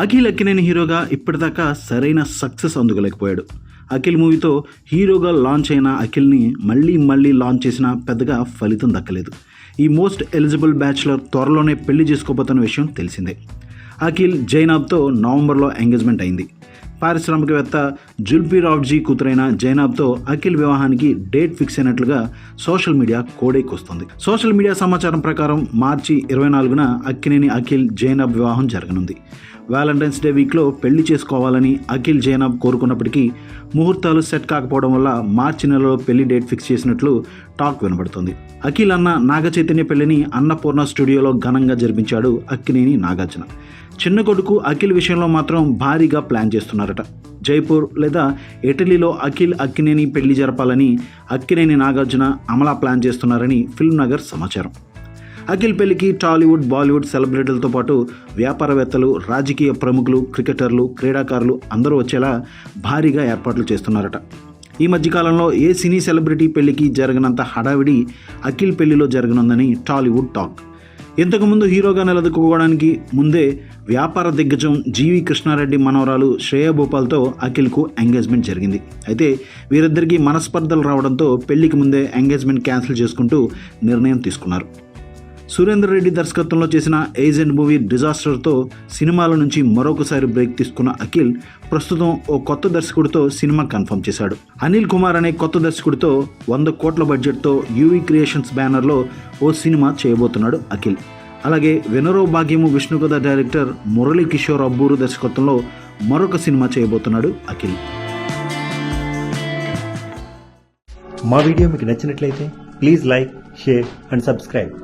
అఖిల్ అక్కినేని హీరోగా ఇప్పటిదాకా సరైన సక్సెస్ అందుకోలేకపోయాడు. అఖిల్ మూవీతో హీరోగా లాంచ్ అయిన అఖిల్ని మళ్ళీ మళ్ళీ లాంచ్ చేసినా పెద్దగా ఫలితం దక్కలేదు. ఈ మోస్ట్ ఎలిజిబుల్ బ్యాచులర్ త్వరలోనే పెళ్ళి చేసుకోబోతున్న విషయం తెలిసిందే. అఖిల్ జైనాబ్తో నవంబర్లో ఎంగేజ్మెంట్ అయింది. పారిశ్రామికవేత్త జుల్పీ రావ్జీ కూతురైన జైనాబ్తో అఖిల్ వివాహానికి డేట్ ఫిక్స్ అయినట్లుగా సోషల్ మీడియా కోడైకొస్తుంది సోషల్ మీడియా సమాచారం ప్రకారం మార్చి ఇరవై నాలుగున అక్కినేని అఖిల్ జైనాబ్ వివాహం జరగనుంది. వ్యాలంటైన్స్ డే వీక్లో పెళ్ళి చేసుకోవాలని అఖిల్ జైనాబ్ కోరుకున్నప్పటికీ ముహూర్తాలు సెట్ కాకపోవడం వల్ల మార్చి నెలలో పెళ్ళి డేట్ ఫిక్స్ చేసినట్లు టాక్ వినబడుతుంది. అఖిల్ అన్న నాగ చైతన్య పెళ్ళిని అన్నపూర్ణ స్టూడియోలో ఘనంగా జరిపించాడు అక్కినేని నాగార్జున. చిన్న కొడుకు అఖిల్ విషయంలో మాత్రం భారీగా ప్లాన్ చేస్తున్నారట. జైపూర్ లేదా ఇటలీలో అఖిల్ అక్కినేని పెళ్ళి జరపాలని అక్కినేని నాగార్జున అమలా ప్లాన్ చేస్తున్నారని ఫిల్మ్ నగర్ సమాచారం. అఖిల్ పెళ్ళికి టాలీవుడ్ బాలీవుడ్ సెలబ్రిటీలతో పాటు వ్యాపారవేత్తలు రాజకీయ ప్రముఖులు క్రికెటర్లు క్రీడాకారులు అందరూ వచ్చేలా భారీగా ఏర్పాట్లు చేస్తున్నారట. ఈ మధ్యకాలంలో ఏ సినీ సెలబ్రిటీ పెళ్ళికి జరగనంత హడావిడి అఖిల్ పెళ్ళిలో జరగనుందని టాలీవుడ్ టాక్. ఇంతకుముందు హీరోగా నిలదొక్కుకోవడానికి ముందే వ్యాపార దిగ్గజం జీవి కృష్ణారెడ్డి మనవరాలు శ్రేయా భూపాల్తో అఖిల్కు ఎంగేజ్మెంట్ జరిగింది. అయితే వీరిద్దరికీ మనస్పర్ధలు రావడంతో పెళ్ళికి ముందే ఎంగేజ్మెంట్ క్యాన్సిల్ చేసుకుంటూ నిర్ణయం తీసుకున్నారు. సురేందర్ రెడ్డి దర్శకత్వంలో చేసిన ఏజెంట్ మూవీ డిజాస్టర్తో సినిమాల నుంచి మరొకసారి బ్రేక్ తీసుకున్న అఖిల్ ప్రస్తుతం ఓ కొత్త దర్శకుడితో సినిమా కన్ఫర్మ్ చేశాడు. అనిల్ కుమార్ అనే కొత్త దర్శకుడితో వంద కోట్ల బడ్జెట్తో యూవీ క్రియేషన్స్ బ్యానర్లో ఓ సినిమా చేయబోతున్నాడు అఖిల్. అలాగే వెనరో భాగ్యము విష్ణుకథ డైరెక్టర్ మురళీ కిషోర్ అబ్బూరు దర్శకత్వంలో మరొక సినిమా చేయబోతున్నాడు అఖిల్. మా వీడియో మీకు నచ్చినట్లయితే please like share and subscribe.